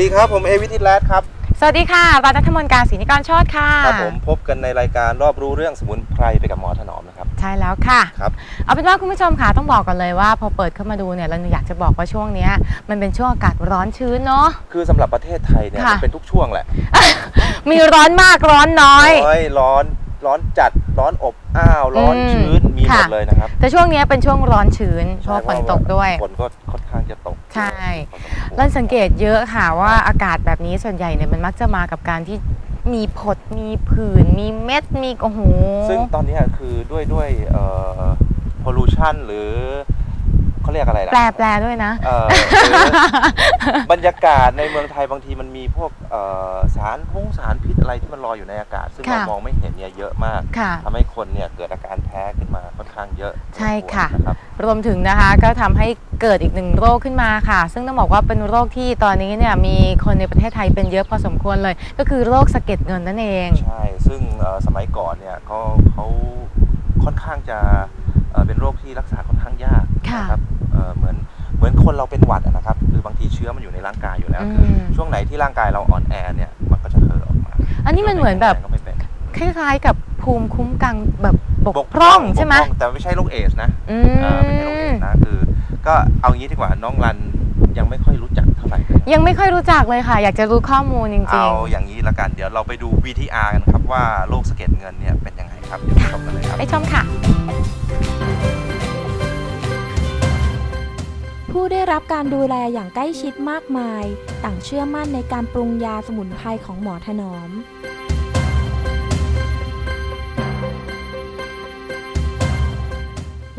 สวัสดีครับผมเอวิทิตแลดครับ สวัสดีค่ะปานัทมนต์การศรีนิกรโชตค่ะครับผมพบกันในรายการรอบรู้เรื่องสมุนไพรไปกับหมอถนอมนะครับ ใช่แล้วค่ะครับเอาเป็นว่าคุณผู้ชมค่ะต้องบอกก่อนเลยว่า พอเปิดเข้ามาดูเนี่ยเราอยากจะบอกว่าช่วงเนี้ยมันเป็นช่วงอากาศร้อนชื้นเนาะ คือสำหรับประเทศไทยเนี่ยค่ะ มันเป็นทุกช่วงแหละมีร้อนมากร้อนน้อย ร้อยร้อน ร้อนจัดร้อนอบอ้าว ร้อนอืมชื้นมีหมดค่ะเลยนะครับ แต่ช่วงเนี้ยเป็นช่วงร้อนชื้นเพราะว่าฝนตกด้วยฝนก็ค่อนข้างจะตก ใช่พอสมควรเราสังเกตเยอะค่ะว่าอากาศแบบนี้ส่วนใหญ่เนี่ยมันมักจะมากับการที่มีผดมีผื่นมีเม็ดมีโอ้โหซึ่งตอนนี้คือด้วยด้วยเอ่อ pollution หรือ เขาเรียกอะไรนะแปลแปลด้วยนะ เอ่อหรือบรรยากาศในเมืองไทยบางทีมันมีพวกเอ่อสารพงสารพิษอะไรที่มันลอยอยู่ในอากาศ ซึ่งค่ะเรามองไม่เห็นเนี่ยเยอะมากค่ะ ทำให้คนเนี่ยเกิดอาการแพ้ขึ้นมาค่อนข้างเยอะใช่ค่ะนะครับ รวมถึงนะคะก็ทำให้เกิดอีกหนึ่งโรคขึ้นมาค่ะ ซึ่งต้องบอกว่าเป็นโรคที่ตอนนี้เนี่ยมีคนในประเทศไทยเป็นเยอะพอสมควรเลย ก็คือโรคสะเก็ดเงินนั่นเอง ใช่ ซึ่งเอ่อสมัยก่อนเนี่ยเขาเขาค่อนข้างจะเอ่อเป็นโรคที่รักษาค่อนข้างยากค่ะนะครับ เอ่อเหมือนเหมือนคนเราเป็นหวัดอะนะครับ คือบางทีเชื้อมันอยู่ในร่างกายอยู่แล้วอืคือมช่วงไหนที่ร่างกายเราอ่อนแอเนี่ยมันก็จะเผลอออกมาอันนี้มันเหมือนแบบก็ไม่เป็นคล้ายๆกับภูมิคุ้มกันแบบบกพร่องใช่ไหมบกพร่องแต่ไม่ใช่โรคเอสนะอืเอ่อไม่ใช่โรคเอมสนะคือ ก็เอางี้ดีกว่าน้องรันยังไม่ค่อยรู้จักเท่าไหร่เลยยังไม่ค่อยรู้จักเลยค่ะ อยากจะรู้ข้อมูลจริเอางอย่างนี้ละกันเดี๋ยวเราไปดู VTR กันครับว่าโรคสะเก็ดเงินเนี่ยเป็นยังไงครับเดี๋ยวไปชมกันเลยครับๆไปชมค่ะ ผู้ได้รับการดูแลอย่างใกล้ชิดมากมาย ต่างเชื่อมั่นในการปรุงยาสมุนไพรของหมอถนอม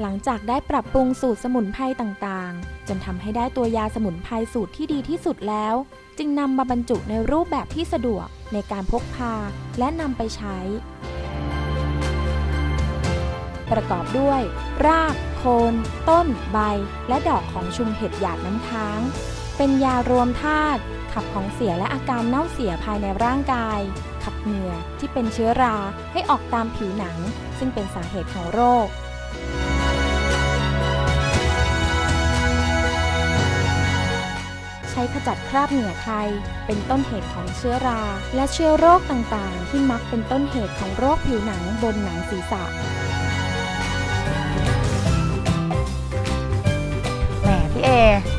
หลังจากได้ปรับปรุงสูตรสมุนไพรต่างๆ จนทำให้ได้ตัวยาสมุนไพรสูตรที่ดีที่สุดแล้ว จึงนำมาบรรจุในรูปแบบที่สะดวกในการพกพาและนำไปใช้ ประกอบด้วย ราก คนต้น ใบ และดอกของชุมเห็ดหยาดน้ำค้าง เป็นยารวมธาตุขับของเสียและอาการเน่าเสียภายในร่างกาย ขับเหงื่อที่เป็นเชื้อราให้ออกตามผิวหนัง ซึ่งเป็นสาเหตุของโรคใช้ขจัดคราบเหงื่อใคร เป็นต้นเหตุของเชื้อรา และเชื้อโรคต่างๆ ที่มักเป็นต้นเหตุของโรคผิวหนังบนหนังศีรษะ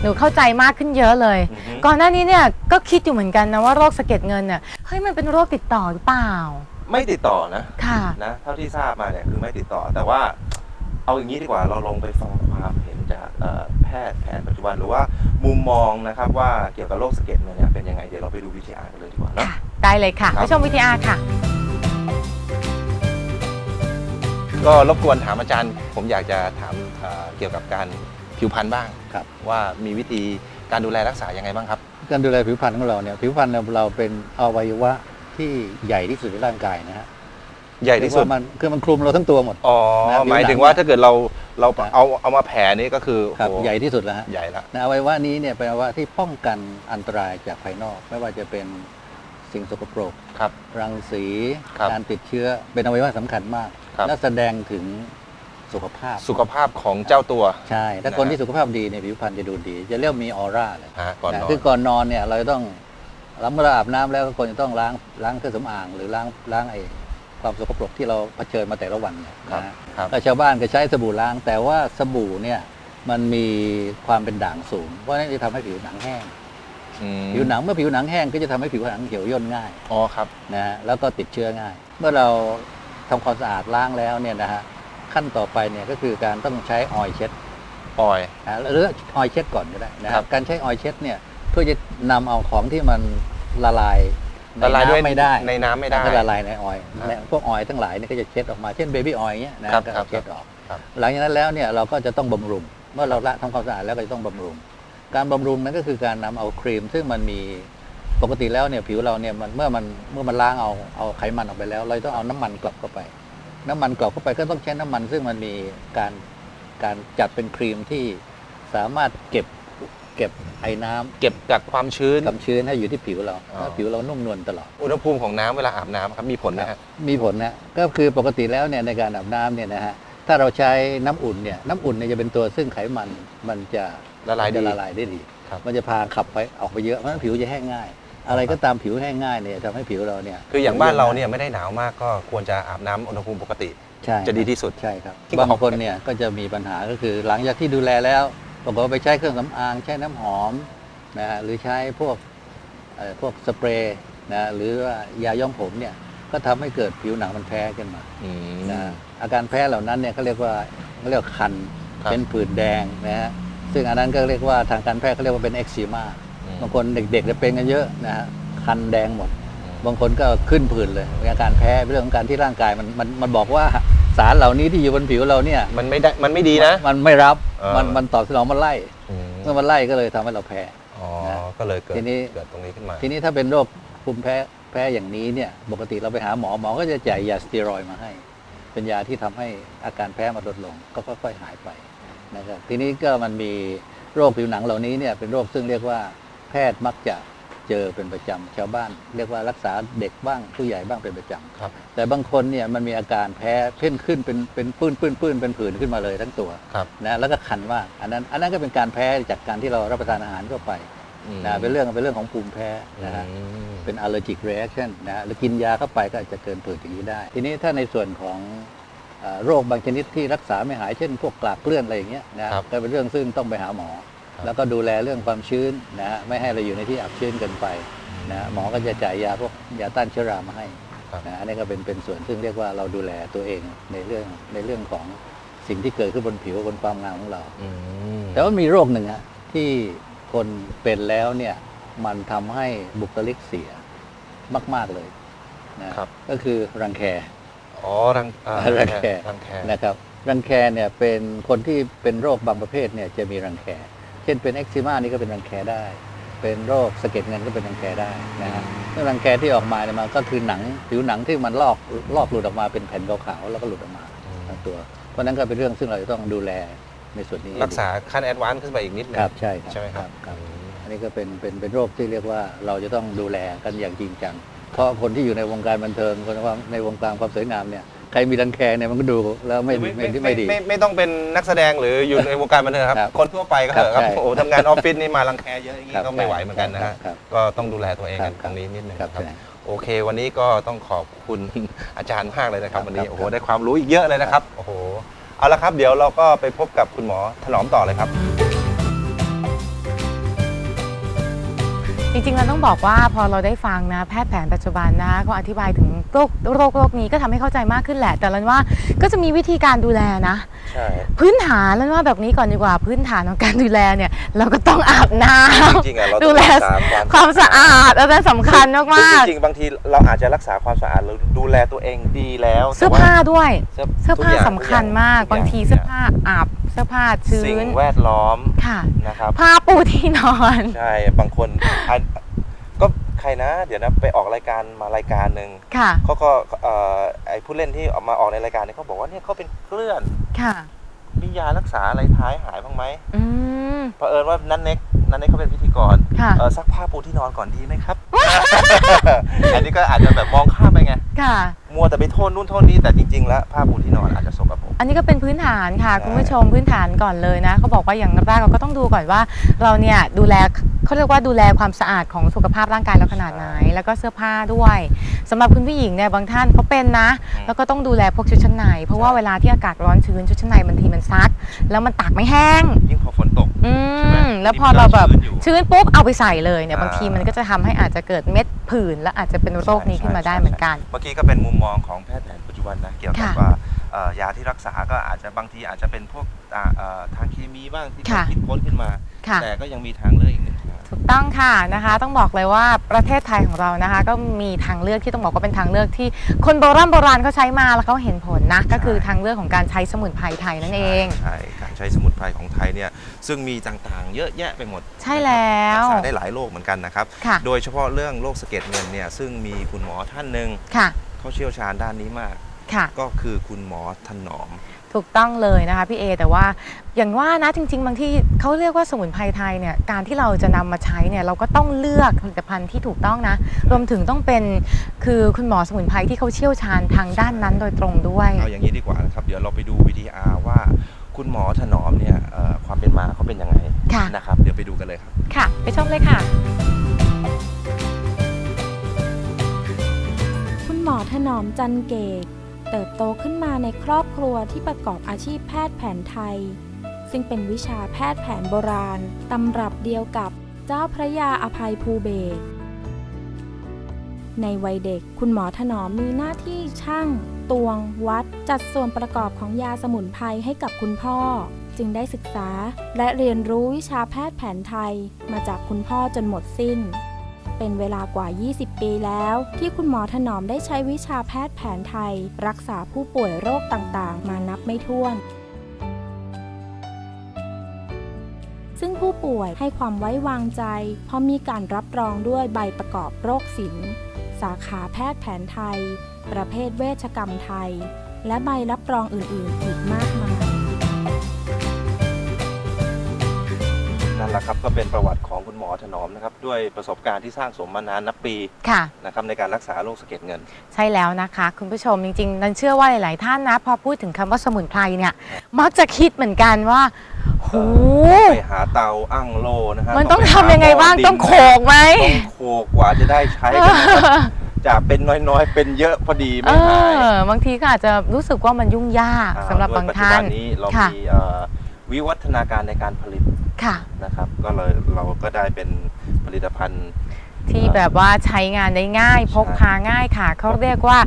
หนูเข้าใจมากขึ้นเยอะเลย อือฮึ ก่อนหน้านี้เนี่ยก็คิดอยู่เหมือนกันนะว่าโรคสะเก็ดเงินเนี่ยเฮ้ยมันเป็นโรคติดต่อหรือเปล่า ไม่ติดต่อนะค่ะ นะเท่าที่ทราบมาเนี่ยคือไม่ติดต่อ แต่ว่าเอาอย่างนี้ดีกว่าเราลองไปฟังความเห็นจากเอ่อแพทย์แผนปัจจุบันหรือว่ามุมมองนะครับว่าเกี่ยวกับโรคสะเก็ดเงินเนี่ยเป็นยังไงเดี๋ยวเราไปดู VTR กันเลยดีกว่าเนอะค่ะ ได้เลยค่ะครับ ไปชมวิทยาค่ะ ก็รบกวนถามอาจารย์ ผมอยากจะถามเอ่อเกี่ยวกับการ ผิวพรรณบ้างครับ ว่ามีวิธีการดูแลรักษายังไงบ้างครับ การดูแลผิวพรรณของเราเนี่ยผิวพรรณเราเราเป็นอวัยวะที่ใหญ่ที่สุดในร่างกายนะฮะใหญ่ที่สุดเรียกว่ามันคือมันคลุมเราทั้งตัวหมด อ๋อนะผิวหนังหมายถึงว่าถ้าเกิดเราเราครับ เอาเอามาแผ่นี่ก็คือครับโอ้โใหญ่ที่สุดแล้วฮะใหญ่ละนะอวัยวะนี้เนี่ยเป็นอวัยวะที่ป้องกันอันตรายจากภายนอก ไม่ว่าจะเป็นสิ่งสกปรก ครับ รังสี ครับการติดเชื้อเป็นอวัยวะสำคัญมาก ครับ และแสดงถึง สุขภาพ สุขภาพของเจ้าตัว ใช่ ถ้านะคนที่สุขภาพดีเนี่ยผิวพรรณจะดูดี จะเรียกมีออร่าเลยฮะก่อนนนะอน คือก่อนนอนเนี่ยเราจะต้องหลังเมื่อเราอาบน้ำแล้วก็ควรจะต้องล้างล้างเครื่องสำอาง หรือล้างล้างไอ้ความสกปรกที่เราเผชิญมาแต่ละวันเนี่ยครับนะครับก็ชาวบ้านก็ใช้สบู่ล้าง แต่ว่าสบู่เนี่ยมันมีความเป็นด่างสูง เพราะฉะนั้นจะทำให้ผิวหนังแห้งอืมผิวหนังเมื่อผิวหนังแห้งก็จะทำให้ผิวหนังเหี่ยวย่นง่าย อ๋อครับ นะฮะ แล้วก็ติดเชื้อง่าย เมื่อเราทำความสะอาดล้างแล้วเนี่ยนะฮะ ขั้นต่อไปเนี่ยก็คือการต้องใช้ออยล์เช็ดปล่อยนะหรือออยล์เช็ดก่อนก็ได้นะคครัรับบการใช้ออยล์เช็ดเนี่ยเพื่อจะนำเอาของที่มันละลายในละลายด้วยน้ำไม่ได้ในน้ำไม่ได้ก็ละลายในออยล์ครับและพวกออยล์ทั้งหลายเนี่ยก็จะเช็ดออกมาเช่นเบบี้ออยล์เงี้ยนะครับก็ครับเช็ดออกครับหลังจากนั้นแล้วเนี่ยเราก็จะต้องบำรุง เมื่อเราละทำความสะอาดแล้วก็จะต้องบำรุง การบำรุงนั้นก็คือการนำเอาครีม ซึ่งมันมีปกติแล้วเนี่ยผิวเราเนี่ยมันเมื่อมันเมื่อมันล้างเอาเอาไขมันออกไปแล้ว เราต้องเอาน้ำมันกลับเข้าไป น้ำมันกลับเข้าไปก็ต้องใช้น้ำมันซึ่งมันมีการการจัดเป็นครีมที่สามารถเก็บเก็บไอ้น้ำเก็บกักความชื้นความชื้นให้อยู่ที่ผิวเราอ๋อแล้วผิวเรานุ่มนวลตลอดอุณหภูมิของน้ำเวลาอาบน้ำครับมีผลไหมฮะมีผลนะก็คือปกติแล้วเนี่ยในการอาบน้ำเนี่ยนะฮะถ้าเราใช้น้ำอุ่นเนี่ยน้ำอุ่นเนี่ยจะเป็นตัวซึ่งไขมันมันจะละลายดีจะละลายได้ดีครับมันจะพาขับไปออกไปเยอะเพราะฉะนั้นผิวจะแห้งง่าย อะไรก็ตามผิวแห้งง่ายเนี่ยทำให้ผิวเราเนี่ยคืออย่างบ้านเราเนี่ยไม่ได้หนาวมากก็ควรจะอาบน้ำอุณหภูมิปกติใช่จะดีที่สุดใช่ครับที่บางบอกคนเนี่ยก็จะมีปัญหาก็คือหลังจากที่ดูแลแล้วปรากฏว่าไปใช้เครื่องสำอางใช้น้ำหอมนะฮะหรือใช้พวกเอ่อพวกสเปรย์นะหรือว่ายาย้อมผมเนี่ยก็ทำให้เกิดผิวหนังมันแพ้ขึ้นมาอืมนะฮะอาการแพ้เหล่านั้นเนี่ยเขาเรียกว่าเขาเรียกว่าคันครับเป็นผื่นแดงนะฮะซึ่งอันนั้นก็เรียกว่าทางการแพทย์เขาเรียกว่าเป็นเอ็กซิมาอืม บางคนเด็กๆจะเป็นกันเยอะนะฮะคันแดงหมด บางคนก็ขึ้นผื่นเลยเป็นอาการแพ้เป็นเรื่องของการที่ร่างกายมันมันมันบอกว่าสารเหล่านี้ที่อยู่บนผิวเราเนี่ย มันไม่ได้มันไม่ดีนะ มันไม่รับเออ มันมันตอบสนองมันไล่อืมเมื่อมันไล่ก็เลยทำให้เราแพ้ อ๋อนะก็เลยเกิดทีนี้ เกิดตรงนี้ขึ้นมา ทีนี้ถ้าเป็นโรคภูมิแพ้แพ้อย่างนี้เนี่ยปกติเราไปหาหมอหมอก็จะจ่ายยาสเตียรอยด์มาให้ เป็นยาที่ทำให้อาการแพ้มันลดลงก็ค่อยๆหายไปนะครับทีนี้ก็มันมีโรคผิวหนังเหล่านี้เนี่ยเป็นโรคซึ่งเรียกว่า แพทย์มักจะเจอเป็นประจำชาวบ้าน เรียกว่ารักษาเด็กบ้างผู้ใหญ่บ้างเป็นประจำครับ แต่บางคนเนี่ยมันมีอาการแพ้เพ่นขึ้นเป็นเป็นปื้นปื้นปื้นเป็นผื่นขึ้นมาเลยทั้งตัวครับนะแล้วก็คันมากอันนั้นอันนั้นก็เป็นการแพ้จากการที่เรารับประทานอาหารเข้าไปอืมนะเป็นเรื่องเป็นเรื่องของภูมิแพ้นะฮะอืมเป็น allergic reaction นะฮะหรือกินยาเข้าไปก็อาจจะเกินผื่นอย่างนี้ได้ ทีนี้ถ้าในส่วนของเอ่อโรคบางชนิดที่รักษาไม่หายเช่น พวกกลากเกลื่อนอะไรอย่างเงี้ยนะครับก็เป็นเรื่องซึ่งต้องไปหาหมอครับ แล้วก็ดูแลเรื่องความชื้นนะฮะไม่ให้เราอยู่ในที่อับชื้นเกินไปนะฮะหมอก็จะจ่ายยาพวกยาต้านเชื้อรามาให้ครับนะอันนี้ก็เป็นเป็นส่วนซึ่งเรียกว่าเราดูแลตัวเองในเรื่องในเรื่องของสิ่งที่เกิดขึ้นบนผิวบนความงามของเราอืมแต่ว่ามีโรคหนึ่งฮะที่คนเป็นแล้วเนี่ยมันทำให้บุคลิกเสียมาก ๆเลยนะครับก็คือรังแคอ๋อรังอ่ารังแครังแคนะครับ รังแคเนี่ยเป็นคนที่เป็นโรคบางประเภทเนี่ยจะมีรังแค เช่นเป็นเอ็กซิมานี่ก็เป็นรังแคได้ เป็นโรคสะเก็ดเงินก็เป็นรังแคได้นะฮะซึ่งรังแคที่ออกมาเนี่ยมันก็คือหนังผิวหนังที่มันลอกลอกหลุดออกมาเป็นแผ่นขาวๆแล้วก็หลุดออกมาทั้งตัว เพราะฉะนั้นก็เป็นเรื่องซึ่งเราจะต้องดูแลในส่วนนี้รักษาขั้นแอดวานซ์ขึ้นไปอีกนิดนึงครับใช่ครับใช่ไหมครับครับอืมอันนี้ก็เป็นเป็นเป็นโรคที่เรียกว่าเราจะต้องดูแลกันอย่างจริงจังเพราะคนที่อยู่ในวงการบันเทิงคนว่าในวงการความสวยงามเนี่ย ใครมีรังแคเนี่ยมันก็ดูแล้วไม่ไม่ไม่ไม่ดี ไม่ไม่ต้องเป็นนักแสดงหรืออยู่ในวงการบันเทิงครับ ครับคนทั่วไปก็เถอะครับครับใช่โอ้โหทำงานออฟฟิศนี่มารังแคเยอะอย่างนี้ครับก็ไม่ไหวเหมือนกันนะฮะครับก็ต้องดูแลตัวเองกันครับตรงนี้นิดนึงครับครับใช่โอเค วันนี้ก็ต้องขอบคุณ อาจารย์มากเลยนะครับ ครับวันนี้ครับ โอ้โหได้ความรู้อีกเยอะเลยนะครับโอ้โหเอาละครับ เดี๋ยวเราก็ไปพบกับคุณหมอถนอมต่อเลยครับ จริงๆเราต้องบอกว่าพอเราได้ฟังนะแพทย์แผนปัจจุบันนะเขาอธิบายถึงโรคโรคโรคนี้ก็ทำให้เข้าใจมากขึ้นแหละ แต่ลันว่าก็จะมีวิธีการดูแลนะใช่พื้นฐานลันว่าแบบนี้ก่อนดีกว่าพื้นฐานของการดูแลเนี่ย เราก็ต้องอาบน้ำจริงๆอะเราดูต้องแลรักษาความความสะอาดอันนั้นสำคัญมากจริงๆบางทีเราอาจจะรักษาความสะอาดหรือดูแลตัวเองดีแล้วๆเสื้อแต่ว่ผ้าด้วย เสื้อเสื้อผ้าทุกย่สำคัญมากทุบางย่ทีเสื้อผ้าอาบ เสื้อผ้าชื้สิ่งนแวดล้อมค่ะ นะครับ ผ้าปูที่นอน ใช่ บางคนอันก็ใครนะ เดี๋ยวนะไปออกรายการมารายการหนึ่งค่ะ เขาก็เอ่อไอผู้เล่นที่ออกมาออกในรายการเนี่ยเขาบอกว่าเนี่ยเขาเป็นเกลื่อน ค่ะ มียารักษาอะไรท้ายหายบ้างไหมอืมเผอิญว่านันเน็ก นันเน็กเขาเป็นพิธีกรค่ะ เออซักผ้าปูที่นอนก่อนดีไหมครับ อันนี้ก็อาจจะแบบมองข้ามไปไง ค่ะ มัวแต่ไปโทษนู่นโทษนี่แต่จริงๆ แล้วผ้าปูที่นอนอาจจะสกปรก อันนี้ก็เป็นพื้นฐานค่ะ ใช่ คุณผู้ชมพื้นฐานก่อนเลยนะเขาบอกว่าอย่างแรกเราก็ต้องดูก่อนว่า เราเนี่ยดูแลเขาเรียกว่าดูแลความสะอาดของสุขภาพร่างกายเราขนาดไหน แล้วก็เสื้อผ้าด้วยสำหรับคุณผู้หญิงเนี่ยบางท่านเขาเป็นนะ แล้วก็ต้องดูแลพวกชุดชั้นในเพราะว่าเวลาที่อากาศร้อนชื้นชุดชั้นในบางทีมันซัก แล้วมันตากไม่แห้ง ยิ่งพอฝนตก อืใช่ไหมม แล้วพอเราแบบนี่มันก็ชื้ชื้นนปุ๊บเอาไปใส่เลยเนี่ยอ่าบางทีมันก็จะทำให้อาจจะเกิดเม็ดผื่นและอาจจะเป็นโรคนี้ขึ้นมาได้เหมือนกัน เมื่อกี้ก็เป็นมุมมองของแพทย์แผนปัจจุบันนะเกี่ยวกับค่ะว่าเอ่อยาที่รักษาก็อาจจะบางทีอาจจะเป็นพวกอ่าเอ่อทางเคมีบ้างที่ค่ะ คิดค้นขึ้นมา ค่ะ แต่ก็ยังมีทางเลือกอีกหนึ่งทาง ถูกต้องค่ะนะคะต้องบอกเลยว่าประเทศไทยของเรานะคะ ก็มีทางเลือกที่ต้องบอกว่าเป็นทางเลือกที่คนโบราณโบราณเขาใช้มาแล้วเขาเห็นผลนะก็คือทางเลือกของการใช้สมุนไพรไทยนั่นเอง ใช่การ ใช้สมุนไพรของไทยเนี่ยซึ่งมีต่างๆ เยอะแยะไปหมดใช่แล้วรักษาได้หลายโรคเหมือนกันนะครับค่ะโดยเฉพาะเรื่องโรคสะเก็ดเงินเนี่ยซึ่งมีคุณหมอท่านหนึ่งค่ะเขาเชี่ยวชาญด้านนี้มากค่ะก็คือคุณหมอถนอมถูกต้องเลยนะคะพี่เอแต่ว่าอย่างว่านะจริง ๆ บางที่เขาเรียกว่าสมุนไพรไทยเนี่ยการที่เราจะนำมาใช้เนี่ยเราก็ต้องเลือกผลิตภัณฑ์ที่ถูกต้องนะ รวมถึงต้องเป็นคือคุณหมอสมุนไพรที่เขาเชี่ยวชาญทางด้านนั้นโดยตรงด้วยเอาอย่างนี้ดีกว่านะครับ เดี๋ยวเราไปดูวิดีอาร์ว่า คุณหมอถนอมเนี่ยเอ่อความเป็นมาเขาเป็นยังไงค่ะ นะครับ เดี๋ยวไปดูกันเลยครับ ค่ะ ไปชมเลยค่ะ คุณหมอถนอมจันเกต เติบโตขึ้นมาในครอบครัวที่ประกอบอาชีพแพทย์แผนไทย ซึ่งเป็นวิชาแพทย์แผนโบราณ ตำรับเดียวกับเจ้าพระยาอภัยภูเบศรในวัยเด็กคุณหมอถนอมมีหน้าที่ช่าง ตวง วัด จัดส่วนประกอบของยาสมุนไพรให้กับคุณพ่อ จึงได้ศึกษา และเรียนรู้วิชาแพทย์แผนไทย มาจากคุณพ่อจนหมดสิ้น เป็นเวลากว่า 20 ปีแล้ว ที่คุณหมอถนอมได้ใช้วิชาแพทย์แผนไทย รักษาผู้ป่วยโรคต่างๆ มานับไม่ถ้วนซึ่งผู้ป่วยให้ความไว้วางใจเพราะมีการรับรองด้วยใบประกอบโรคศิลป์ สาขาแพทย์แผนไทย ประเภทเวชกรรมไทย และใบรับรองอื่นๆ อีกมากมาย นั่นแหละครับก็เป็นประวัติของคุณหมอถนอมนะครับด้วยประสบการณ์ที่สร้างสมมานานนับปีค่ะ นะครับในการรักษาโรคสะเก็ดเงิน ใช่แล้วนะคะ คุณผู้ชมจริงๆนันเชื่อว่าหลายๆท่านนะ พอพูดถึงคำว่าสมุนไพรเนี่ย มักจะคิดเหมือนกันว่าโหไปหาเตาอั้งโลนะฮะมันต้องปทำหายังไงบ้างหม้ดินต้องโขกไหม ต้องโขกกว่าจะได้ใช้กันนะครับ จากเป็นน้อยๆ เป็นเยอะพอดีเอไม่หายอบางทีก็อาจจะรู้สึกว่ามันยุ่งยากอ่สำหรับบางท่าน โดยปัจจุบันี้เราค่ะ มีเอ่อวิวัฒนาการในการผลิตค่ะ นะครับ ก็เลยเราก็ได้เป็นผลิตภัณฑ์ ที่แบบว่าใช้งานได้ง่าย พกพาง่ายค่ะ เขาเรียกว่า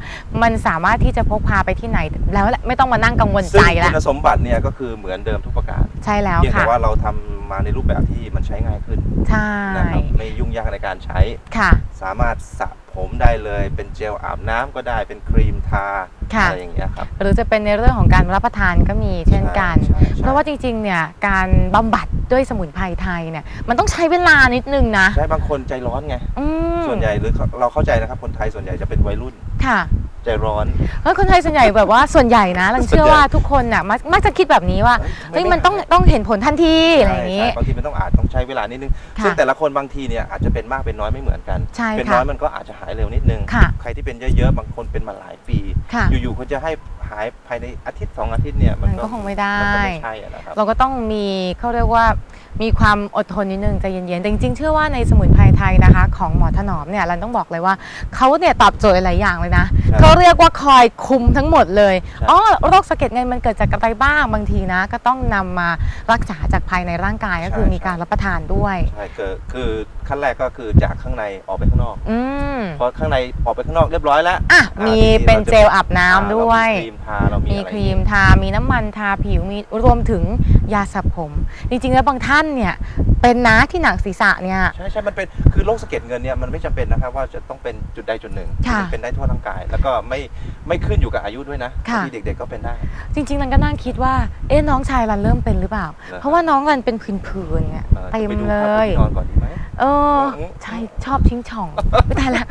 มันสามารถที่จะพกพาไปที่ไหนแล้วแหละไม่ต้องมานั่งกังวลซึ่ใจงละคุณสมบัติเนี่ยก็คือเหมือนเดิมทุกประการใช่แล้วเพียงแต่ค่ะ ว่าเราทำมาในรูปแบบที่มันใช้ง่ายขึ้นใช่นะครับไม่ยุ่งยากในการใช้ค่ะ สามารถสระ ผมได้เลย เป็นเจลอาบน้ำก็ได้เป็นครีมทาค่ะ อะไรอย่างเงี้ยครับหรือจะเป็นในเรื่องของการรับประทานก็มีเช่นกัน ใช่ใช่เพราะว่าจริงๆเนี่ยการบำบัดด้วยสมุนไพรไทยเนี่ยมันต้องใช้เวลานิดนึงนะใช่บางคนใจร้อนไง อืมส่วนใหญ่หรือเราเข้าใจนะครับคนไทยส่วนใหญ่จะเป็นวัยรุ่น ค่ะ ใจร้อนแล้วคนไทยส่วนใหญ่แบบว่าส่วนใหญ่นะเราเชื่อว่าทุกคนน่ะมักมักจะคิดแบบนี้ว่าเฮ้ยมันต้องต้องเห็นผลทันทีอะไรอย่างนี้ ใช่บางทีมันต้องอาจต้องใช้เวลานิดนึง ค่ะซึ่งแต่ละคนบางทีเนี่ยอาจจะเป็นมากเป็นน้อยไม่เหมือนกัน ใช่เป็นค่ะน้อยมันก็อาจจะหายเร็วนิดนึง ค่ะใครที่เป็นเยอะๆ บางคนเป็นมาหลายปี ค่ะ อยู่ๆคนจะให้หายภายในอาทิตย์สองอาทิตย์เนี่ยมันก็คงไม่ได้ มันก็ไม่ใช่อะนะครับ เราก็ต้องมีเขาเรียกว่า มีความอดทนนิดนึงใจเย็นๆแต่จริงๆเชื่อว่าในสมุนไพรไทยนะคะ ของหมอถนอมเนี่ยเราต้องบอกเลยว่าเขาเนี่ยตอบโจทย์หลายอย่างเลยนะใช่เขาเรียกว่าคอยคุมทั้งหมดเลยใช่อ๋อโรคสะเก็ดเงินมันเกิดจากอะไรบ้างบางทีนะ ก็ต้องนำมารักษาจากภายในร่างกายก็คือมีการรับประทานด้วย ใช่คือคือขั้นแรกก็คือจากข้างในออกไปข้างนอก อืมพอข้างในออกไปข้างนอกเรียบร้อยแล้วอะอ่ามีทีนี้เป็นเราจะเจลอาบน้ำด้วย อ่าเรามีครีมทาเรามีมีอะไรครีมทา มีน้ำมันทาผิว มีรวมถึงยาสระผม จริง ๆ แล้วบางท่านเนี่ย เป็นนะที่หนังศีรษะเนี่ย ใช่ใช่มันเป็นคือโรคสะเก็ดเงินเนี่ยมันไม่จำเป็นนะครับว่าจะต้องเป็นจุดใดจุดหนึ่งค่ะมันเป็นได้ทั่วร่างกาย แล้วก็ไม่ไม่ขึ้นอยู่กับอายุด้วยนะค่ะ บางทีเด็ก ๆก็เป็นได้ จริงๆนันก็นั่งคิดว่า เอ๊ะน้องชายรันเริ่มเป็นหรือเปล่าเหรอเพราะว่าน้องรันเป็นผื่นๆเนี่ยออเต็มจะไปดูเลภาพยที่นอนก่อนดีไหมเอออืมใช่ชอบชิงช่องไม่ได้แล้ว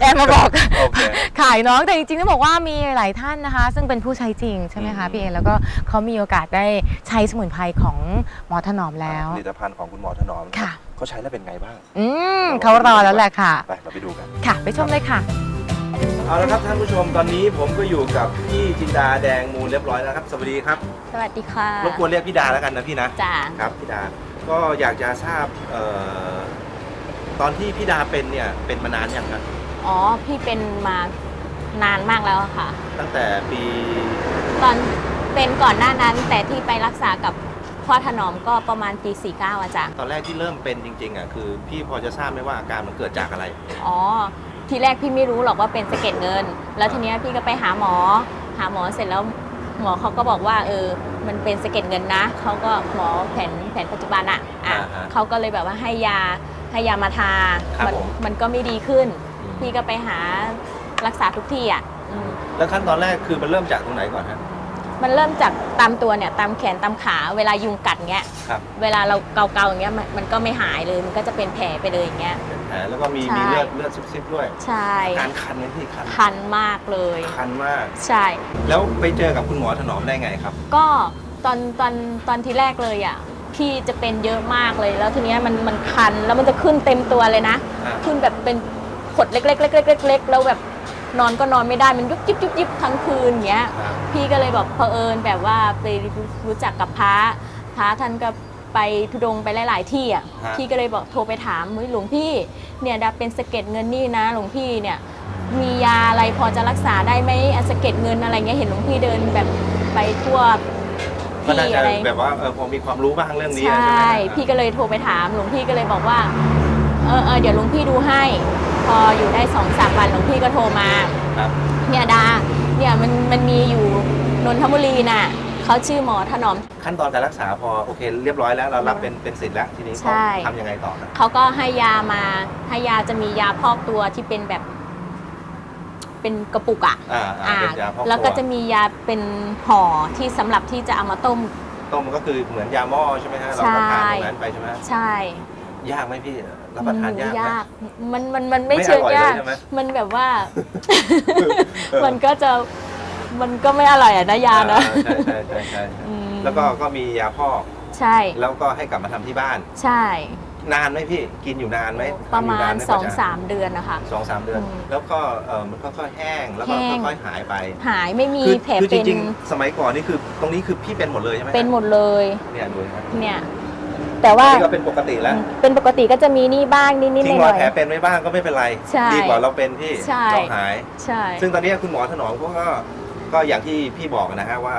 แอบมาบอกโอเคขายน้องแต่จริงๆต้องบอกว่ามีหลายท่านนะคะ ซึ่งเป็นผู้ใช้จริงใช่ไหมคะอืมพี่เอแล้วก็เขามีโอกาสได้ใช้สมุนไพรของหมอถนอมแล้วผลิตภัณฑ์ของคุณหมอถนอมค่ะเขาใช้แล้วเป็นไงบ้าง อืมเขารอแล้วแหละค่ะไปเราไปดูกันค่ะ ไปชมเลยค่ะเอาละครับท่านผู้ชมตอนนี้ผมก็อยู่กับพี่จินดาแดงมูลเรียบร้อยแล้วครับ สวัสดีครับ สวัสดีค่ะรบกวนเรียกพี่ดาแล้วกันนะพี่นะจ้าครับพี่ดา ก็อยากจะทราบเอ่อตอนที่พี่ดาเป็นเนี่ยเป็นมานานยังครับอ๋อ พี่เป็นมานานมากแล้วอะค่ะ ตั้งแต่ปี ตอนเป็นก่อนหน้านั้นแต่ที่ไปรักษากับพ่อถนอมก็ประมาณปี 49อะจ้ะตอนแรกที่เริ่มเป็นจริงๆอะคือ พี่พอจะทราบไหมว่าอาการมันเกิดจากอะไร อ๋อ ทีแรกพี่ไม่รู้หรอกว่าเป็นสะเก็ดเงิน แล้วทีเนี้ยพี่ก็ไปหาหมอ หาหมอเสร็จแล้วหมอเขาก็บอกว่าเออ มันเป็นสะเก็ดเงินนะเขาก็หมอแผนแผนปัจจุบันอะอะอ่าฮะเขาก็เลยแบบว่าให้ยาให้ยามาทาครับมัผม มันก็ไม่ดีขึ้นอืมพี่ก็ไปหารักษาทุกที่อะอืมแล้วขั้นตอนแรกคือมันเริ่มจากตรงไหนก่อนฮะ มันเริ่มจากตามตัวเนี่ยตามแขนตามขาเวลายุงกัดเงี้ย ครับเวลาเราเกาๆอย่างเงี้ยมันมันก็ไม่หายเลยมันก็จะเป็นแผลไปเลยอย่างเงี้ย เป็นแผลแล้วก็มีใช่ มีเลือดเลือดซิบๆด้วย ใช่อาการคันไหมพี่คันคันมากเลย คันมาก ใช่ แล้วไปเจอกับคุณหมอถนอมได้ไงครับ ก็ตอนตอนตอนที่แรกเลยอะพี่จะเป็นเยอะมากเลย แล้วทีเนี้ยมันมันคันแล้วมันจะขึ้นเต็มตัวเลยนะ อ่า ขึ้นแบบเป็นขดเล็กๆเล็กๆเล็กๆแล้วแบบ นอนก็นอนไม่ได้มันยุบยิบยุบยิบทั้งคืนอย่างเงี้ย ครับ พี่ก็เลยแบบเผอิญแบบว่าไปรู้จักกับพระพระท่านก็ไปทุดงไปหลาย ๆ ที่อะฮะ พี่ก็เลยบอกโทรไปถามเฮ้ยหลวงพี่เนี่ยดาเป็นสะเก็ดเงินนี่นะหลวงพี่เนี่ยมียาอะไรพอจะรักษาได้ไหมอะสะเก็ดเงินอะไรเงี้ยเห็นหลวงพี่เดินแบบไปทั่วก็น่าที่จะอะไร แบบว่าเออพอมีความรู้บ้างเรื่องนี้ใชใช่ไหม่พี่ก็เลยโทรไปถามหลวงพี่ก็เลยบอกว่า เออเออเดี๋ยวหลวงพี่ดูให้ พออยู่ได้สองสามวันหลวงพี่ก็โทรมาครับ เนี่ยดาเนี่ยมันมันมีอยู่นนทบุรีน่ะเขาชื่อหมอถนอม ขั้นตอนการรักษาพอโอเคเรียบร้อยแล้วเรารับเป็นเป็นสิทธิ์แล้วทีนี้ใช่ เขาทำยังไงต่อครับเขาก็ให้ยามาให้ยาจะมียาพอกตัวที่เป็นแบบ เป็นกระปุกอะอ่าอ่าอ่าเป็นยาพอกแล้วก็ตัวจะมียาเป็นห่อที่สำหรับที่จะเอามาต้ม ต้มก็คือเหมือนยาหม้อใช่ไหมฮะเราก็ทานตรงนั้นไปใช่ไหมใช่ ยากไหมพี่ รับประทานยากไหมยากมันมันมันไม่ไม่เชื่ออร่อยเลยยากใช่ไหมมันแบบว่า เออ มันก็จะมันก็ไม่อร่อยอะนะยานะอ่ใช่ใช่ใช่ใช่อืมแล้วก็ก็มียาพอกใช่แล้วก็ให้กลับมาทำที่บ้าน ใช่ นานไหมพี่กินอยู่นานไหมประมาทำยู่ณนนไหสองกว่จะสามเดือนนะคะ สองสามเดือน อืมแล้วก็เออมันค่อยๆแห้งแล้วก็แห้ง ค่อยๆหายไปหายไม่มีคือแผลคือจเป็นริงๆ สมัยก่อนนี่คือตรงนี้คือพี่เป็นหมดเลยใช่ไหมเป็นหมดเลย เนี่ยดูนะครับเนี่ย แต่ว่าอันนี้ก็เป็นปกติแล้วเป็นปกติก็จะมีนี่บ้างนิดนิดหทิ้งรน่ออยย แผลเป็นไว้บ้างก็ไม่เป็นไร ใช่ดีกว่าเราเป็นพี่ใช่ เราหาย ๆใช่ ซึ่งตอนนี้คุณหมอถนอมเขาก็ก็อย่างที่พี่บอกนะฮะว่า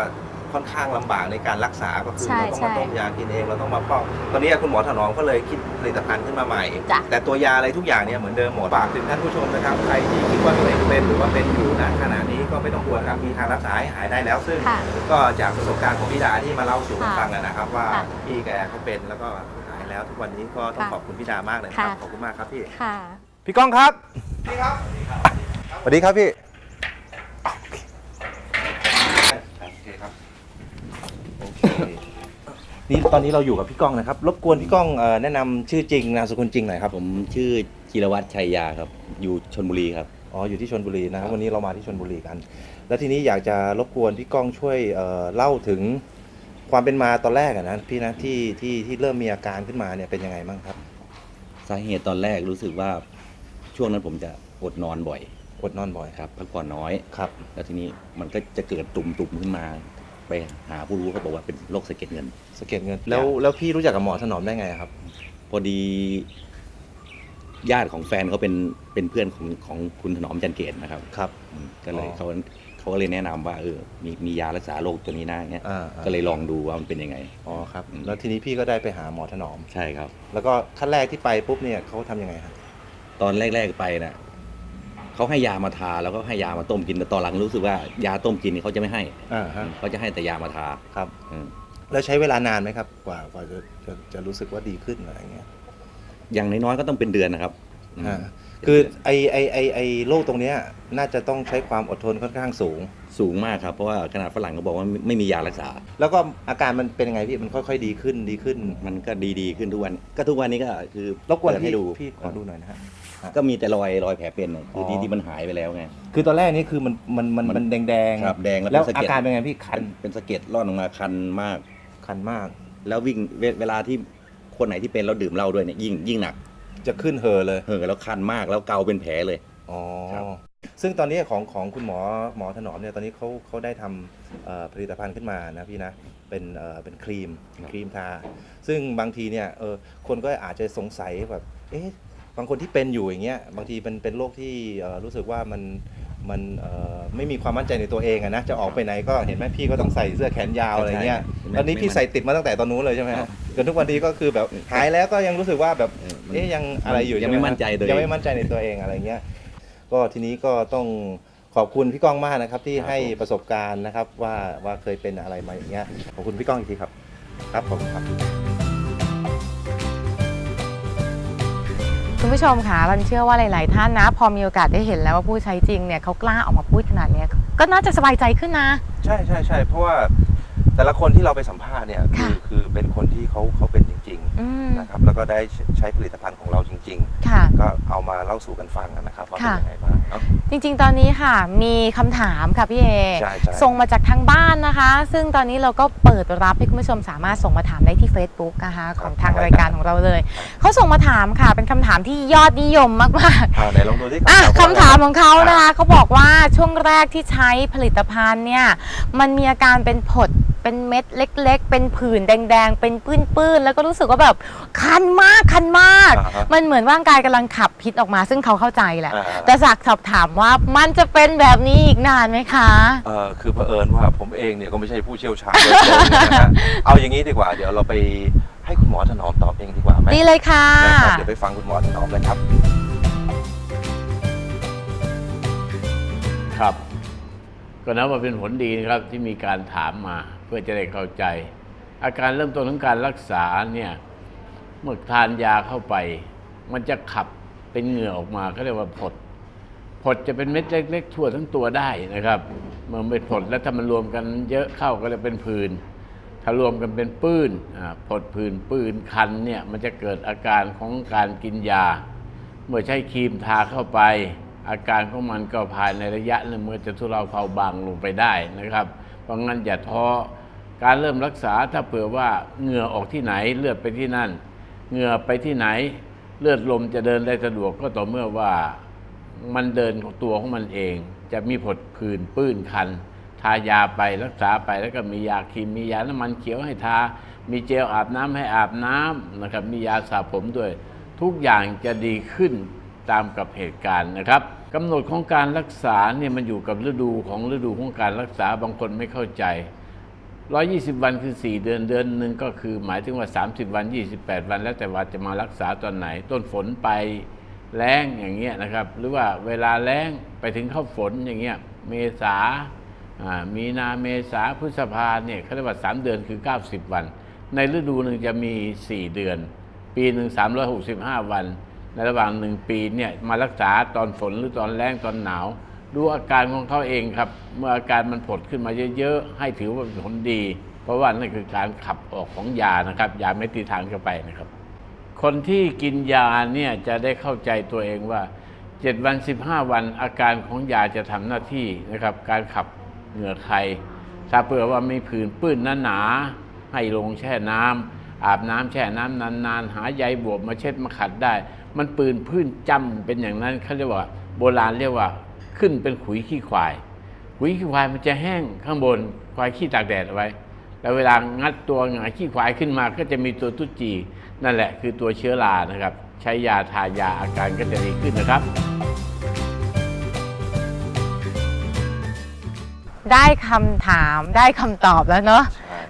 ค่อนข้างลำบากในการรักษาก็คือใช่เราต้องมาใช่ต้มยากินเองเราต้องมาฟอกตอนนี้คุณหมอถนอมก็เลยคิดผลิตภัณฑ์ขึ้นมาใหม่ จ้ะ แต่ตัวยาอะไรทุกอย่างเนี่ยเหมือนเดิมหมดฝากถึงท่านผู้ชมนะครับใครที่คิดว่าตัวเองเป็นหรือว่าเป็นอยู่ณขณะนี้ก็ไม่ต้องกลัวครับมีทางรักษาให้หายได้แล้วซึ่ง ค่ะ ก็จากประสบการณ์ของพี่ดาที่มาเล่าสู่กันค่ะฟังนะครับ ว่าค่ะพี่แกเขาเป็นแล้วก็หายแล้วทุกวันนี้ก็ต้องค่ะขอบคุณพี่ดามากเลยนะครับค่ะ ขอบคุณมากครับพี่ค่ะ พี่ก้องครับพี่ครับสวัสดีครับพี่โอเคครับโอเค นี่ตอนนี้เราอยู่กับพี่ก้องนะครับ รบกวนพี่ก้องเอ่อแนะนำชื่อจริงนามสกุลจริงหน่อยครับ ผมชื่อจิรวัตรชัยยาครับ อยู่ชนบุรีครับ อ๋ออยู่ที่ชนบุรีนะครับวันนี้เรามาที่ชนบุรีกัน แล้วทีนี้อยากจะรบกวนพี่ก้องช่วยเอ่อเล่าถึงความเป็นมาตอนแรกอะนะพี่นะที่ที่ที่เริ่มมีอาการขึ้นมาเนี่ยเป็นยังไงบ้างครับสาเหตุตอนแรกรู้สึกว่าช่วงนั้นผมจะอดนอนบ่อยอดนอนบ่อยครับพักผ่อนน้อย ครับ แล้วทีนี้มันก็จะเกิดตุ่มๆขึ้นมา ไปหาผู้รู้เขาบอกว่าเป็นโรคสะเก็ดเงิน สะเก็ดเงิน แล้วแล้วพี่รู้จักกับหมอถนอมได้ไงครับ พอดีญาติของแฟนเขาเป็นเป็นเพื่อนของของคุณถนอมจันเกตนะครับ ครับอืมก็เลยอ๋อเขาเขาก็เลยแนะนำว่าเออมีมียารักษาโรคตัวนี้นะเงี้ยอ่าอ่าก็เลยลองดูว่ามันเป็นยังไงอ๋อครับอืมแล้วทีนี้พี่ก็ได้ไปหาหมอถนอมใช่ครับ แล้วก็ขั้นแรกที่ไปปุ๊บเนี่ยเขาทำยังไงครับตอนแรก ๆไปน่ะ เขาให้ยามาทาแล้วก็ให้ยามาต้มกินแต่ตอนหลังรู้สึกว่ายาต้มกินนี่เขาจะไม่ให้อ่าฮะเขาจะให้แต่ยามาทาครับ อืมแล้วใช้เวลานานไหมครับ กว่ากว่าจะจะจะรู้สึกว่าดีขึ้นอะไรเงี้ยอย่างน้อยๆก็ต้องเป็นเดือนนะครับอืมอ่าคือไอไอไอไอโรคตรงเนี้ยน่าจะต้องใช้ความอดทนค่อนข้างสูง สูงมากครับเพราะว่าขนาดฝรั่งเขาบอกว่าไม่ไม่มียารักษา แล้วก็อาการมันเป็นยังไงพี่มันค่อยๆดีขึ้นดีขึ้นมันก็ดีๆขึ้นทุกวัน ก็ทุกวันนี้ก็คือรบกวนเปิดพี่ให้ดูพี่ขอดูหน่อยนะฮะ ก็มีแต่รอยรอยแผลเป็นน่ะคืออ๋อที่ที่มันหายไปแล้วไง คือตอนแรกนี่คือมันมันมันมันมันแดงแดงๆครับแดงแล้วแล้วเป็นสะอาเก็ด การเป็นไงพี่คันเป็นสะเก็ดร่อนออกมาคันมาก คันมาก แล้ววิ่งเวเวลาที่คนไหนที่เป็นแล้วดื่มเหล้าด้วยเนี่ยยิ่งยิ่งหนักจะขึ้นเห่อเลย เออแล้วคันมากแล้วเกาเป็นแผลเลย อ๋อ ครับ ซึ่งตอนนี้ของของคุณหมอหมอถนอมเนี่ยตอนนี้เขาเขาได้ทำเอ่อผลิตภัณฑ์ขึ้นมานะพี่นะเป็นเอ่อเป็นครีมครีมทา ซึ่งบางทีเนี่ยเออคนก็อาจจะสงสัยแบบเอ๊ะ บางคนที่เป็นอยู่อย่างเงี้ยบางทีเป็นเป็นโรคที่เอ่อรู้สึกว่ามันมันเอ่อไม่มีความมั่นใจในตัวเองอะนะจะออกไปไหนก็เห็นไหมพี่ก็ต้องใส่เสื้อแขนยาวอะไรเงี้ยใช่ตอนนี้พี่ใส่ติดมาตั้งแต่ตอนนู้นเลยใช่ไหมฮะจนทุกวันนี้ก็คือแบบหายแล้วก็ยังรู้สึกว่าแบบเออมันเอ๊ะยังอะไรอยู่ยังไม่ช่หมั่นใจตัวเองยังไม่มั่นใจในตัวเองอะไรเงี้ยก็ทีนี้ก็ต้องขอบคุณพี่ก้องมากนะครับที่ครับให้ผมประสบการณ์นะครับว่าว่าเคยเป็นอะไรมาอย่างเงี้ยขอบคุณพี่ก้องอีกทีครับ ครับผมครับ คุณผู้ชมค่ะเราเชื่อว่าหลาย ๆ ท่านนะ พอมีโอกาสได้เห็นแล้วว่าผู้ใช้จริงเนี่ยเขากล้าออกมาพูดขนาดเนี้ยก็น่าจะสบายใจขึ้นนะ ใช่ใช่ใช่เพราะว่าแต่ละคนที่เราไปสัมภาษณ์เนี่ยคือค่ะ คือเป็นคนที่เขาเขาเป็นจริง ริงอืม ๆนะครับแล้วก็ได้ใช้ผลิตภัณฑ์ของเราจริง ค่ะ ๆ ก็เอามาเล่าสู่กันฟังนะครับว่าเป็นค่ะ ยังไงบ้างเนาะ จริงๆ ตอนนี้ค่ะ มีคำถามค่ะพี่เอใช่ใช่ ส่งมาจากทางบ้านนะคะ ซึ่งตอนนี้เราก็เปิดรับให้คุณผู้ชมสามารถส่งมาถามได้ที่ Facebook นะคะของทางรายการของเราเลย เขาส่งมาถามค่ะ เป็นคำถามที่ยอดนิยมมากอ่าไหนลองดูที่ๆอะคำถามของเขานะคะอ่เขาบอกว่าช่วงแรกที่ใช้ผลิตภัณฑ์เนี่ย มันมีอาการเป็นผด เป็นเม็ดเล็ก ๆ เป็นผื่นแดง ๆ เป็นปื้นๆแล้วก็รู้สึกว่าแบบคันมากคันมาก อ่าฮะมันเหมือนร่างกายกำลังขับพิษออกมา ซึ่งเขาเข้าใจแหละ อ่าแต่สักสอบถามว่ามันจะเป็นแบบนี้อีกนานไหมคะ เออคือเผอิญว่าผมเองเนี่ยก็ไม่ใช่ผู้เชี่ยวชาญโดยตรงนะฮะ เอาอย่างนี้ดีกว่า เดี๋ยวเราไปให้คุณหมอถนอมตอบเองดีกว่าไหมดีเลยค่ะ นะครับเดี๋ยวไปฟังคุณหมอถนอมเลยครับ ครับก็นับว่าเป็นผลดีนะครับที่มีการถามมาเพื่อจะได้เข้าใจ อาการเริ่มต้นของการรักษาเนี่ยเมื่อทานยาเข้าไป มันจะขับเป็นเหงื่อออกมาเขาเรียกว่าผดผดจะเป็นเม็ดเล็กๆทั่วทั้งตัวได้นะครับเมื่อเป็นผดแล้วถ้ามันรวมกันเยอะเข้าก็จะเป็นผื่นถ้ารวมกันเป็นปื้นผดผื่นปื้นคันเนี่ยมันจะเกิดอาการของการกินยา เมื่อใช้ครีมทาเข้าไป อาการของมันก็ภายในระยะหนึงเมันจะทุเลาเบาบางลงไปได้นะครับ เพราะงั้นอย่าท้อ การเริ่มรักษาถ้าเผื่อว่าเหงื่อออกที่ไหนเลือดไปที่นั่น เหงื่อไปที่ไหน เลือดลมจะเดินได้สะดวกก็ต่อเมื่อว่ามันเดินของตัวของมันเอง จะมีผดผื่นปื้นคัน ทายาไปรักษาไปแล้วก็มียาครีมมียาน้ำมันเขียวให้ทา มีเจลอาบน้ำให้อาบน้ำนะครับมียาสระผมด้วย ทุกอย่างจะดีขึ้นตามกับเหตุการณ์นะครับกำหนดของการรักษาเนี่ยมันอยู่กับฤดูของฤดูของการรักษาบางคนไม่เข้าใจ 120 วันคือ 4 เดือนเดือนหนึ่งก็คือหมายถึงว่า 30 วัน 28 วัน แล้วแต่ว่าจะมารักษาตอนไหน ต้นฝนไปแล้งอย่างเงี้ยนะครับ หรือว่าเวลาแล้งไปถึงเข้าฝนอย่างเงี้ยเมษามีนาเมษาพฤษภาเนี่ยเขาเรียกว่า 3 เดือนคือ 90 วัน ในฤดูหนึ่งจะมี 4 เดือน ปีหนึ่ง365 วัน ในระหว่างหนึ่งปีเนี่ยมารักษาตอนฝนหรือตอนแล้งตอนหนาว ดูอาการของเขาเองครับ เมื่ออาการมันผดขึ้นมาเยอะๆ ให้ถือว่าเป็นผลดี เพราะว่านั่นคือการขับออกของยานะครับ ยาเม็ดที่ทานเข้าไปนะครับ คนที่กินยาเนี่ยจะได้เข้าใจตัวเองว่า 7 วัน 15 วันอาการของยาจะทำหน้าที่นะครับ การขับเหงื่อใครถ้าเผื่อว่ามีผื่นปื้นหนาๆให้ลงแช่น้ำอาบน้ำแช่น้ำนานๆ หาใยบวบมาเช็ดมาขัดได้ มันปืนพื้นจำเป็นอย่างนั้นเขาเรียกว่า โบราณเรียกว่า ขึ้นเป็นขุยขี้ควาย ขุยขี้ควายมันจะแห้งข้างบนควายขี้ตากแดดเอาไว้ แล้วเวลางัดตัวหงายขี้ควายขึ้นมา ก็จะมีตัวตุจี นั่นแหละคือตัวเชื้อรานะครับ ใช้ยาทายาอาการก็จะดีขึ้นนะครับ ได้คำถามได้คำตอบแล้วเนาะ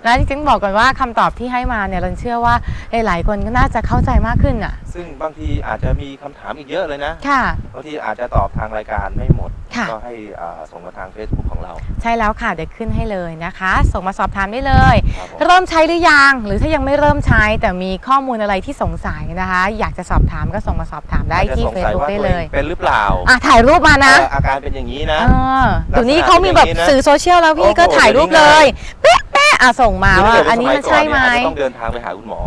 แล้วจริงๆบอกก่อนว่าคำตอบที่ให้มาเนี่ยเราเชื่อว่าหลายๆคนก็น่าจะเข้าใจมากขึ้นอะซึ่งบางทีอาจจะมีคำถามอีกเยอะเลยนะค่ะ บางทีอาจจะตอบทางรายการไม่หมดค่ะ ก็ให้อ่าส่งมาทาง Facebook ของเรา ใช่แล้วค่ะ เดี๋ยวขึ้นให้เลยนะคะ ส่งมาสอบถามได้เลยครับผมเริ่มใช้หรือยัง หรือถ้ายังไม่เริ่มใช้ แต่มีข้อมูลอะไรที่สงสัยนะคะ อยากจะสอบถามก็ส่งมาสอบถามได้อาจจะที่สงสัย Facebook ว่าได้ตัวเลเอยงเป็นหรือเปล่าอะถ่ายรูปมานะเอออาการเป็นอย่างนี้นะเออเดี๋ยวนี้เขามีแบบลักษณะเป็นอย่างนี้นะสื่อโซเชียลแล้วพี่โอ้โหก็ถ่ายรูปเลยเดี๋ยวนี้เป๊ะๆอะส่งมาว่าคืถ้เกิดอันนี้มันใช่ไหมสยก่อนเนี่ยอาจจะต้องเดินทางไปหาคุณหมอ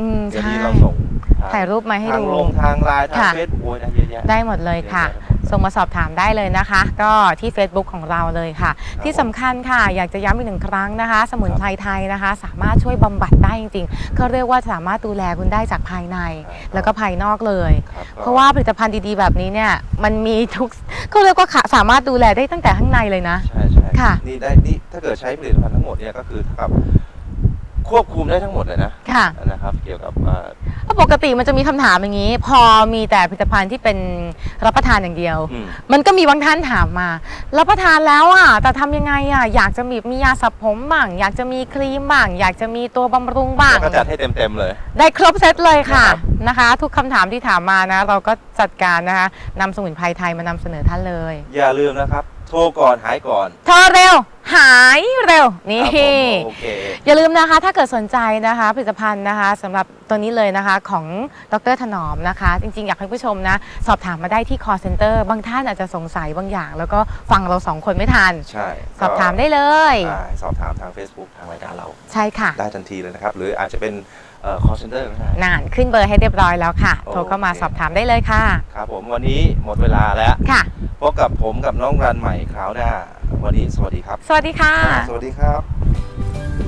อืมเดี๋ยวใช่นี้เราส่งทงถ่ายรูปมาให้ทางดูลงทางไลน์ทางค่ะเฟซบุ๊กโอ้ยได้เยอะแยะได้หมดเลยค่ะเยอแยหมด ส่งมาสอบถามได้เลยนะคะ ก็ที่ Facebook ของเราเลยค่ะ ที่สำคัญค่ะ อยากจะย้ำอีกหนึ่งครั้งนะคะ สมุนไพรไทยนะคะ สามารถช่วยบำบัดได้จริงๆก็เรียกว่าสามารถดูแลคุณได้จากภายใน แล้วก็ภายนอกเลย ครับเพราะว่าผลิตภัณฑ์ดีๆแบบนี้เนี่ยมันมีทุกเขาเรียกว่าสามารถดูแลได้ตั้งแต่ข้างในเลยนะ ใช่ใช่ค่ะ นี่ได้นี่ถ้าเกิดใช้ผลิตภัณฑ์ทั้งหมดเนี่ยก็คือเท่ากับ ควบคุมได้ทั้งหมดเลยนะค่ะ นะครับ เกี่ยวกับอ่าเพราะปกติมันจะมีคำถามอย่างนี้ พอมีแต่ผลิตภัณฑ์ที่เป็นรับประทานอย่างเดียว อืม มันก็มีบางท่านถามมา รับประทานแล้วอะ แต่ทำยังไงอะ อยากจะมีมียาสระผมบ้าง อยากจะมีครีมบ้าง อยากจะมีตัวบำรุงบ้าง แล้วก็จัดให้เต็มๆเลย ได้ครบเซตเลยค่ะนะครับ นะคะ ทุกคำถามที่ถามมานะ เราก็จัดการนะคะนำสมุนไพรไทยมานำเสนอท่านเลย อย่าลืมนะครับ โทรก่อนหายก่อนโทรเร็ว หายเร็ว นี่ ครับผมโอเค อย่าลืมนะคะ ถ้าเกิดสนใจนะคะ ผลิตภัณฑ์นะคะสำหรับตัวนี้เลยนะคะของดรถนอมนะคะ จริง ๆ อยากให้ผู้ชมนะ สอบถามมาได้ที่ call center บางท่านอาจจะสงสัยบางอย่าง แล้วก็ฟังเราสองคนไม่ทัน ใช่สอบถามได้เลยอ่าสอบถามทาง Facebook ทางรายการเรา ใช่ค่ะ ได้ทันทีเลยนะครับ หรืออาจจะเป็น เอ่อ call center ก็ได้นานขึ้นเบอร์ให้เรียบร้อยแล้วค่ะ โอเค โทรเข้ามาสอบถามได้เลยค่ะ ครับผมวันนี้หมดเวลาแล้วค่ะ พบกับผมกับน้องรันใหม่คราวหน้า วันนี้สวัสดีครับ สวัสดีค่ะ สวัสดีครับ